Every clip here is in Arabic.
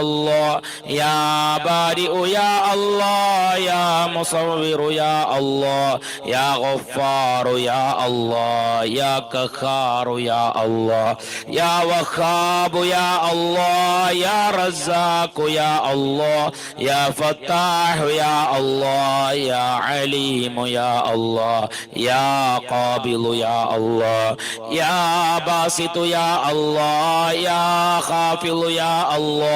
الله يا بارئ يا الله يا مصور يا الله يا غفار يا الله يا كخار يا الله يا وخاب يا الله يا رزاق يا الله يا فتاح يا الله يا عليم يا الله يا قابل يا الله يا باسط يا الله يا خافض يا الله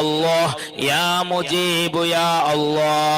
الله يا مجيب يا الله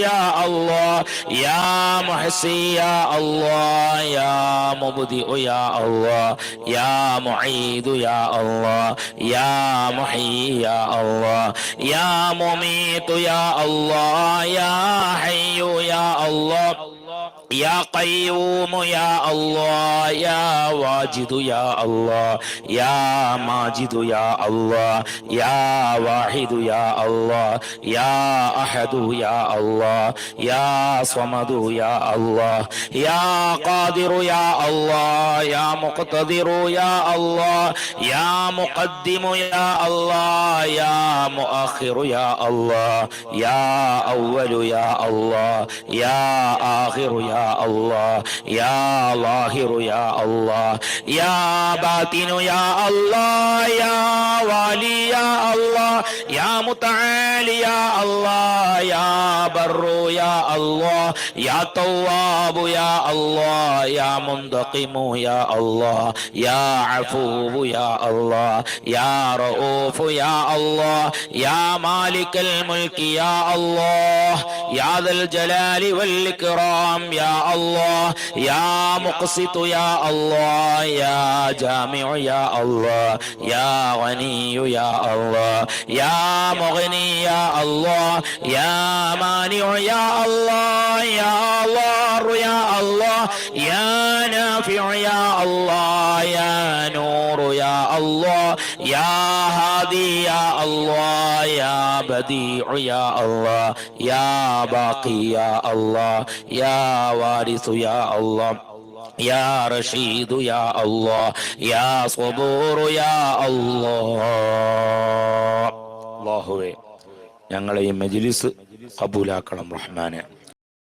يا حميد يا الله يا محسي يا الله يا مبدئ يا الله يا معيد يا الله يا محيي يا الله يا مميت يا الله يا حي يا الله. يا قيوم يا الله يا واجد يا الله يا ماجد يا الله يا واحد يا الله يا احد يا الله يا صمد يا الله يا قادر يا الله يا مقتدر يا الله يا مقدم يا الله يا مؤخر يا الله يا اول يا الله يا اخر يا الله يا ظاهر يا الله يا باطن يا الله يا يا متعالي يا الله يا بر يا الله يا تواب يا الله يا منتقم يا الله يا عفو يا الله يا رؤوف يا الله يا مالك الملك يا الله يا ذا الجلال والإكرام يا الله يا مقسط يا الله يا جامع يا الله يا غني يا الله يا مغني يا الله يا مانع يا الله يا ضار يا الله يا نافع يا الله يا نور يا الله يا هادي يا الله يا بديع يا الله يا باقي يا الله يا وارث يا الله يا رشيد يا الله يا صبور يا الله അള്ളാഹുവേ ഞങ്ങളെ ഈ മജിലിസ് കബൂലാക്കണം റഹ്മാനെ.